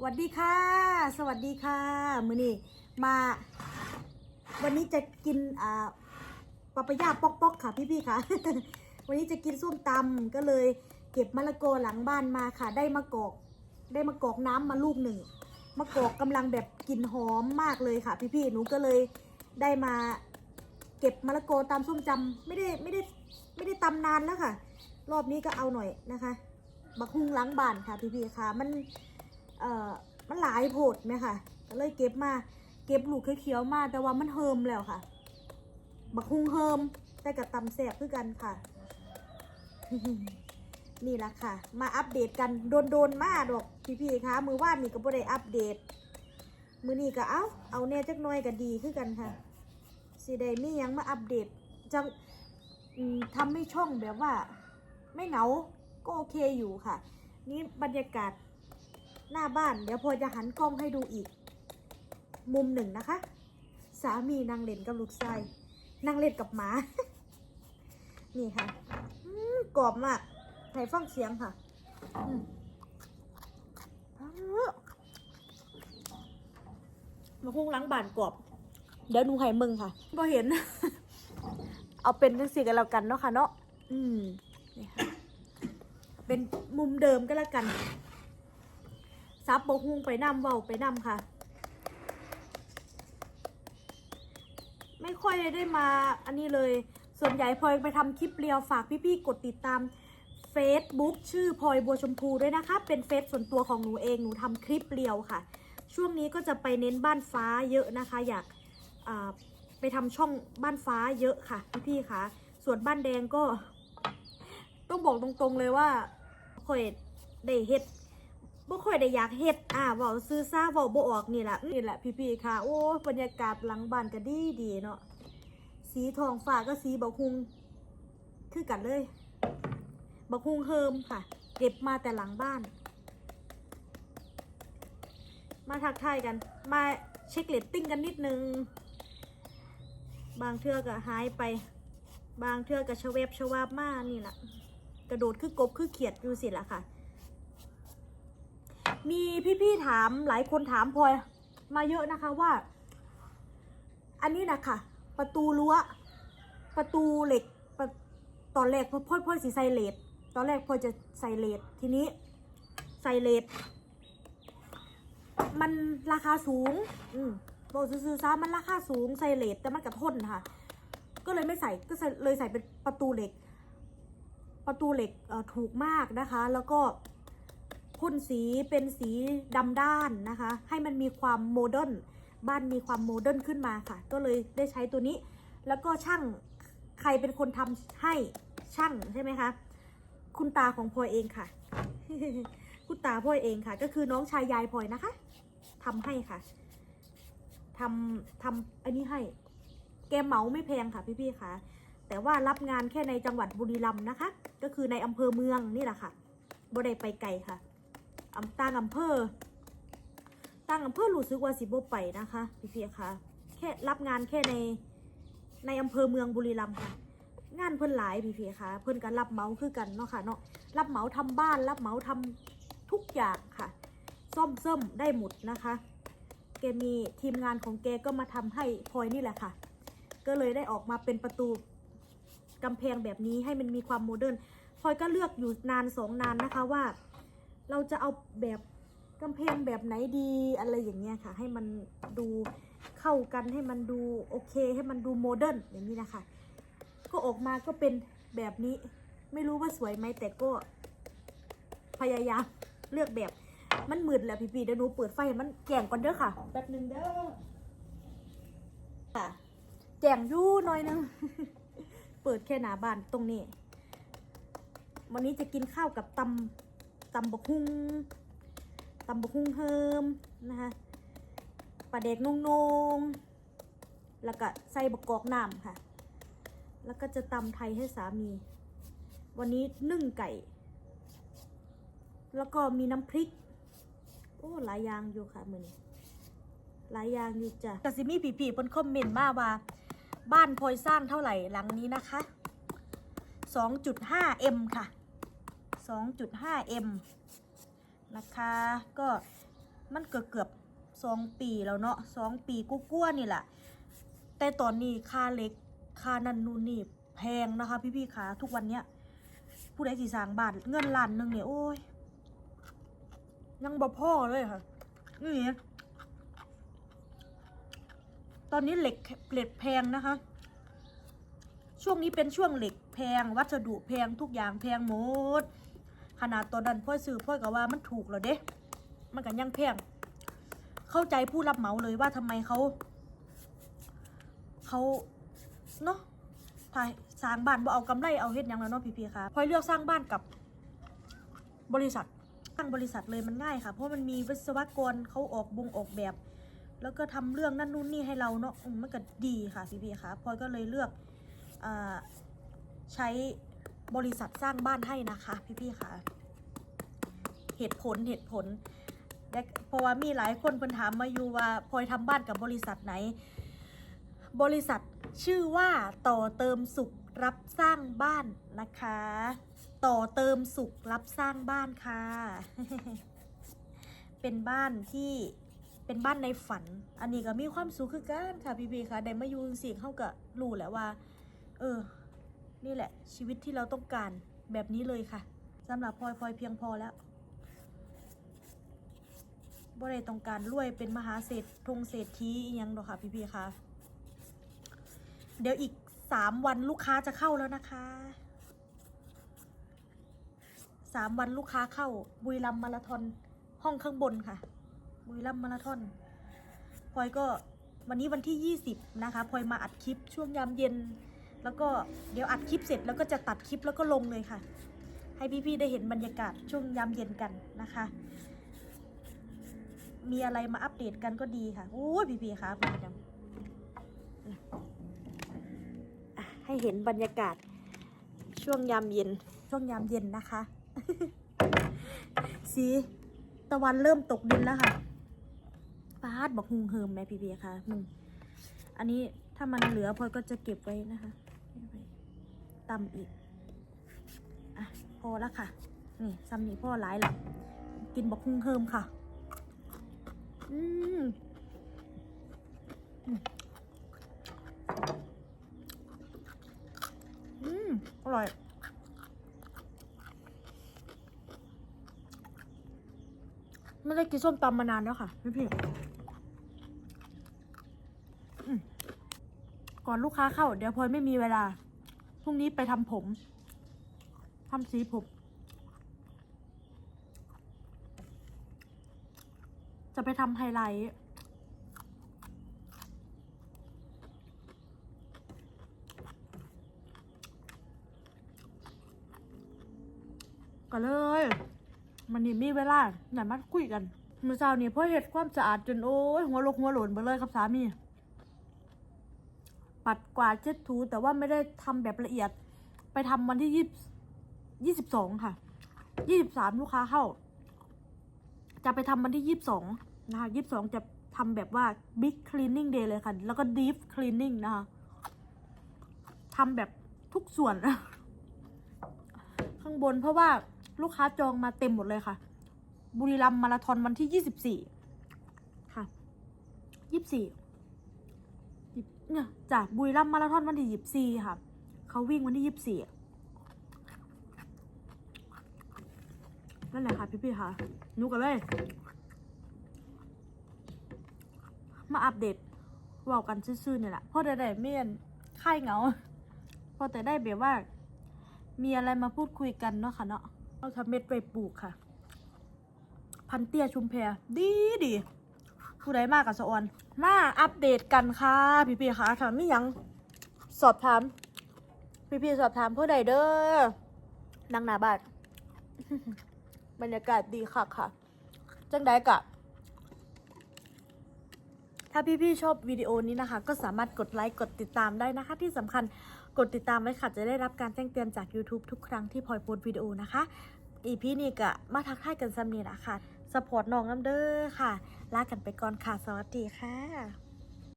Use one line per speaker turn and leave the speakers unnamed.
สวัสดีค่ะ สวัสดีค่ะ มือนี่มา วันนี้จะกินอ่าปาปายาปอกปอกๆค่ะพี่พี่ๆค่ะ วันนี้จะกินส้มตำก็เลยเก็บมะละกอหลังบ้านมาค่ะ ได้มะกอก ได้มะกอกน้ำมาลูกหนึ่งมะกอกกำลังแบบกลิ่นหอมมากเลยค่ะ พี่พี่ๆหนูก็เลยได้มาเก็บมะละกอตำส้มจำไม่ได้ไม่ได้ไม่ได้ตำนานแล้วค่ะ รอบนี้ก็เอาหน่อยนะคะบักฮุงล้างบ้านค่ะพี่พี่ๆค่ะ มัน เอ่อมันหลายโพดไหมค่ะก็เลยเก็บมาเก็บลูกเขียวๆมาแต่ว่ามันเฮิมแล้วค่ะบักฮุงเฮิมแต่กับตำแสบคือกันค่ะ นี่แหละค่ะ มาอัปเดตกันโดนๆมาดอกพี่ๆคะมือว่านนี่ก็บ่ได้อัปเดต มือนี่ก็เอาเอาแน่จักหน่อยก็ดีคือกันค่ะสิได้มีหยังมาอัปเดตจะอืมทำให้ช่องแบบว่า ไม่เหงาก็โอเคอยู่ค่ะ นี่บรรยากาศ หน้าบ้าน เดี๋ยวพอจะหันกล้องให้ดูอีก มุมหนึ่งนะคะ สามีนางเล่นกับลูกชายนางเล่นกับหมา นี่ค่ะอืมกรอบมากให้ฟังเสียงค่ะอืมอ้าวมาคุ้งล้างบานกรอบ เดี๋ยวหนูให้มึงค่ะพอเห็น เอาเป็นจังสิกันแล้วกันเนาะค่ะเนาะ อืมนี่ค่ะเป็นมุมเดิมก็แล้วกัน ซับบกฮุงไปนำเว้าไปนำค่ะ ไม่ค่อยได้มาอันนี้เลย ส่วนใหญ่พลอยไปทำคลิปเรียวฝากพี่ๆกดติดตาม Facebook ชื่อพลอยบัวชมพูด้วยนะคะ เป็นเฟซส่วนตัวของหนูเองหนูทำคลิปเรียวค่ะ ช่วงนี้ก็จะไปเน้นบ้านฟ้าเยอะนะคะ อยากาไปทำช่องบ้านฟ้าเยอะค่ะพี่ๆค่ะ ส่วนบ้านแดงก็ ต้องบอกตรงๆเลยว่าคอยได้เฮ็ด บ่ค่อยได้อยากเฮ็ดอ่าเว้าซื้อซ่าเว้าบ่ออกนี่แหละนี่แหละพี่ๆค่ะ โอ้บรรยากาศหลังบ้านก็ดีดีเนาะสีทองฟ้าก็สีบักฮุงคือกันเลยบักฮุงเฮิมค่ะ เก็บมาแต่หลังบ้าน มาทักทายกัน มาเช็คเลตติ้งกันนิดนึง บางเทือก็หายไป บางเทือก็ชะเวบชวาบมานี่แหละกระโดดคือกบคือเขียดอยู่สิละค่ะ มีพี่ๆถามหลายคนถามพลอยมาเยอะนะคะว่า อันนี้นะคะประตูรั้วประตูเหล็กตอนแรกพ่อพ่อพ่อสีใส่เลดตอนแรกพ่อจะใส่เลดทีนี้ใส่เลดมันราคาสูง อืมบอกซื้อๆซะมันราคาสูงใส่เลดแต่มันกระทนค่ะ ก็เลยไม่ใส่ก็เลยใส่เป็นประตูเหล็ก ประตูเหล็กเอ่อถูกมากนะคะ แล้วก็ พ่นสีเป็นสีดำด้านนะคะ ให้มันมีความโมเดิร์นบ้านมีความโมเดิร์นขึ้นมาค่ะ ก็เลยได้ใช้ตัวนี้ แล้วก็ช่างใครเป็นคนทำให้ช่างใช่ไหมคะคุณตาของพลอยเองค่ะ คุณตาพลอยเองค่ะ ก็คือน้องชายยายพลอยนะคะทำให้ค่ะทำทำอันนี้ให้ แกเหมาไม่แพงค่ะพี่ๆค่ะ แต่ว่ารับงานแค่ในจังหวัดบุรีรัมย์นะคะ ก็คือในอำเภอเมืองนี่แหละค่ะบ่ได้ไปไกลค่ะ อำตั้งอำเภอตั้งอำเภอรู้สึกว่าสิบไปนะคะ พี่ๆค่ะแค่รับงานแค่ในในอำเภอเมืองบุรีรัมย์ค่ะ งานเพิ่นหลายพี่ๆค่ะเพิ่นก็รับเหมาคือกันเนาะค่ะเนาะรับเหมาทำบ้าน รับเหมาทำทุกอย่างค่ะซ่อมเส้มได้หมดนะคะแกมีทีมงานของแกก็มาทำให้พลอยนี่แหละค่ะ ก็เลยได้ออกมาเป็นประตูกำแพงแบบนี้ให้มันมีความโมเดิร์นพลอยก็เลือกอยู่นานสองนานนะคะว่า เราจะเอาแบบกำแพงแบบไหนดีอะไรอย่างเงี้ยค่ะ ให้มันดูเข้ากันให้มันดูโอเค ให้มันดูโมเดิร์นอย่างนี้นะคะ ก็ออกมาก็เป็นแบบนี้ ไม่รู้ว่าสวยไหมแต่ก็ พยายามเลือกแบบมันมืดแหละพี่ๆเดี๋ยวหนูเปิดไฟมันแก่งก่อนเด้อค่ะแป๊บหนึงเด้อค่ะแจ่งยู่หน่อยนึงเปิดแค่หนาบ้านตรงนี้ วันนี้จะกินข้าวกับตำ ตำบกฮุงตำบกฮุงเฮิมนะคะปลาเด็กนงนงๆแล้วก็ใส่บกกอกน้ำค่ะ แล้วก็จะตำไทยให้สามี วันนี้นึ่งไก่ แล้วก็มีน้ำพริก โอ้หลายอย่างอยู่ค่ะมือนี้หลายอย่างอยู่จ้ะแต่สิมีผีๆบนคอมเมนต์มาว่า บ้านพลอยสร้างเท่าไหร่หลังนี้นะคะ 2.5M ค่ะ 2.5M นะคะ ก็มันเกือบเกือบสองปีแล้วเนาะสองปีกู้กลัวาๆนี่แหละ แต่ตอนนี้ค่าเหล็กค่านันนูนนี่แพงนะคะ พี่ๆคะทุกวันเนี้ยผู้ใดสีสางบานเงินล้านหนึ่งเนี่ยโอ้ยยังบ่พ่อเลยค่ะนี่ตอนนี้เหล็กเหล็กแพงนะคะ ช่วงนี้เป็นช่วงเหล็กแพงวัสดุแพงทุกอย่างแพงหมด ขนาดตอนนั้นพ่อซื้อพ่อก็ว่ามันถูกแล้วเด้ มันกันยังแพง เข้าใจผู้รับเหมาเลยว่าทำไมเขา เขาเนาะถ่ายสร้างบ้านบ่เอากำไรเอาเฮ็ดยังแล้วเนาะพี่ๆค่ะพลอยเลือกสร้างบ้านกับบริษัทสร้างบริษัทเลยมันง่ายค่ะ เพราะมันมีวิศวกรเขาออกบงออกแบบ แล้วก็ทำเรื่องนั่นนู่นนี่ให้เราเนาะมันก็ดีค่ะพี่ๆค่ะพลอยก็เลยเลือกอใช้ บริษัทสร้างบ้านให้นะคะพี่ๆค่ะ เหตุผลเหตุผลเพราะว่ามีหลายคนเพิ่นถามมาอยู่ว่าพลอยทำบ้านกับบริษัทไหน บริษัทชื่อว่าต่อเติมสุขรับสร้างบ้านนะคะ ต่อเติมสุขรับสร้างบ้านค่ะ เป็นบ้านที่เป็นบ้านในฝัน อันนี้ก็มีความสุขคือกันค่ะพี่พีค่ะได้มาอยู่สิ่งเข้ากับรู้แหล้วว่า เออ นี่แหละ ชีวิตที่เราต้องการแบบนี้เลยค่ะสำหรับพลอยพลอยเพียงพอแล้วบ่ได้ต้องการรวยเป็นมหาเศรษฐงเศรษฐีอีหยังดอกค่ะพี่พีคะเดี๋ยวอีกสามวันลูกค้าจะเข้าแล้วนะคะสามวันลูกค้าเข้า บุรีรัมมาราธอนห้องข้างบนค่ะ บุรีรัมมาราธอนพลอยก็วันนี้วันที่20นะคะพลอยมาอัดคลิปช่วงยามเย็น แล้วก็เดี๋ยวอัดคลิปเสร็จแล้วก็จะตัดคลิปแล้วก็ลงเลยค่ะ ให้พี่ๆได้เห็นบรรยากาศช่วงยามเย็นกันนะคะ มีอะไรมาอัปเดตกันก็ดีค่ะโอ้ยพี่ๆค่ะพี่ดำให้เห็นบรรยากาศช่วงยามเย็นช่วงยามเย็นนะคะ สีตะวันเริ่มตกดินแล้วค่ะปาดบอกหุงเฮิมไหมพี่เบียค่ะมึงอันนี้ ถ้ามันเหลือพลอยก็จะเก็บไว้นะคะเก็บไว้ตำอีก อะ พอแล้วค่ะ นี่ซ้ำนี่พ่อหลายแล้วกินบอกหุงเฮิมค่ะ อืมอืมอร่อยไม่ได้กินส้มตำมานานแล้วค่ะพี่พี่อืม ก่อนลูกค้าเข้า เดี๋ยวพลอยไม่มีเวลา พรุ่งนี้ไปทำผมทำสีผม จะไปทำไฮไลท์ก็เลย มันนี่มีเวลาไหนมาคุยกัน เมื่อเช้านี้พ่อเห็ดความสะอาดจนโอ้ยหัวลกหัวหลนไปเลยครับสามี ปัดกวาดเช็ดถู แต่ว่าไม่ได้ทำแบบละเอียด ไปทำวันที่ยี่ยี่สิบสองค่ะยี่สิบสามลูกค้าเข้า จะไปทำวันที่ยี่สิบสองนะคะยี่สิบสองจะทำแบบว่า big cleaning day เลยค่ะ แล้วก็ deep cleaning นะคะทำแบบทุกส่วน ข้างบนเพราะว่าลูกค้าจองมาเต็มหมดเลยค่ะ บุรีรัมย์มาราธอนวันที่ยี่สิบสี่ค่ะยี่สิบสี่ เนี่ยจากบุรีรัมย์มาราธอนวันที่ยี่สิบสี่ค่ะ เขาวิ่งวันที่ยี่สิบสี่นั่นแหละค่ะพี่ๆค่ะนุกันเลย มาอัปเดตว่ากันซื่อๆเนี่ยแหละเพราะได้เมียนค่ายเหงาพอแต่ได้แบบว่า มีอะไรมาพูดคุยกันเนาะค่ะเนาะเราทำเม็ดไปปลูกค่ะ พันเตี้ยชุมแพดีดี ผู้ใดมากกับสะออนมาอัปเดตกันค่ะ พี่พี่ๆค่ะถามมีหยังสอบถาม พี่พี่ๆสอบถามผู้ใดเด้อนังนาบาดบรรยากาศดีค่ะค่ะ จังได้กะถ้าพี่ๆชอบวิดีโอนี้นะคะ ก็สามารถกดไลค์กดติดตามได้นะคะ ที่สำคัญกดติดตามไว้ค่ะจะได้รับการแจ้งเตือนจาก YouTube ทุกครั้งที่พลอยโพสต์วิดีโอนะคะอีพีนี้ก็มาทักทายกันซ้ำนี้นะคะ สปอร์ตน้องน้ำเด้อค่ะ ลากันไปก่อนค่ะ สวัสดีค่ะ